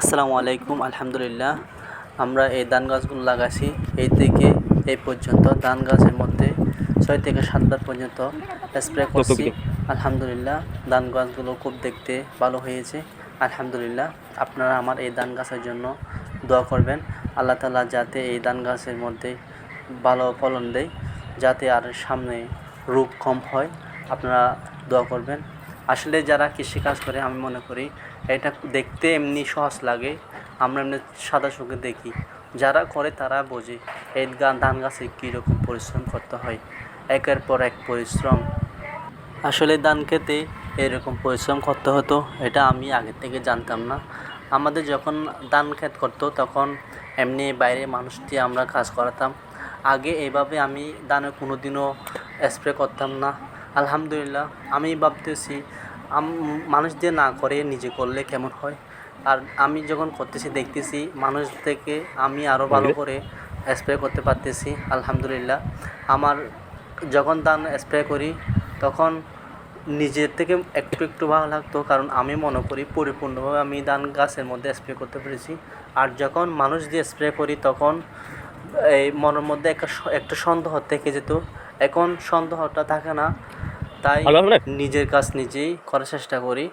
আসসালামু আলাইকুম আলহামদুলিল্লাহ। আমরা এই ধান গাছগুলো লাগাইছি এই থেকে এই পর্যন্ত ধান গাছের মধ্যে ছয় থেকে সাতবার পর্যন্ত স্প্রে করছি। আলহামদুলিল্লাহ ধান গাছগুলো খুব দেখতে ভালো হয়েছে। আলহামদুলিল্লাহ আপনারা আমার এই ধান গাছের জন্য দোয়া করবেন। আল্লাহ তালা যাতে এই ধান গাছের মধ্যে ভালো ফলন দেয় যাতে আর সামনে রোগ কম হয় আপনারা দোয়া করবেন। আসলে যারা কৃষিকাজ করে, আমি মনে করি এটা দেখতে এমনি সহজ লাগে। আমরা এমনি সাদা চোখে দেখি। যারা করে তারা বোঝে এই ধান গাছে কীরকম পরিশ্রম করতে হয়। একের পর এক পরিশ্রম। আসলে ধান খেতে এরকম পরিশ্রম করতে হতো, এটা আমি আগে থেকে জানতাম না। আমাদের যখন ধান ক্ষেত করতো, তখন এমনি বাইরে মানুষ দিয়ে আমরা কাজ করাতাম। আগে এইভাবে আমি ধানে কোনো দিনও স্প্রে করতাম না। আলহামদুলিল্লাহ আমি ভাবতেছি মানুষ দিয়ে না করে নিজে করলে কেমন হয়? আর আমি যখন করতেছি দেখতেছি মানুষ থেকে আমি আরও ভালো করে স্প্রে করতে পারতেছি আলহামদুলিল্লাহ। আমার যখন ধান স্প্রে করি তখন নিজের থেকে একটু একটু ভালো লাগতো কারণ আমি মনে করি পরিপূর্ণভাবে আমি ধান গাছের মধ্যে স্প্রে করতে পেরেছি। আর যখন মানুষ দিয়ে স্প্রে করি তখন এই মনের মধ্যে একটা একটা সন্দেহ থেকে যেত এখন সন্দেহটা থাকে না তাই? নিজের কাজ নিজেই করার চেষ্টা করি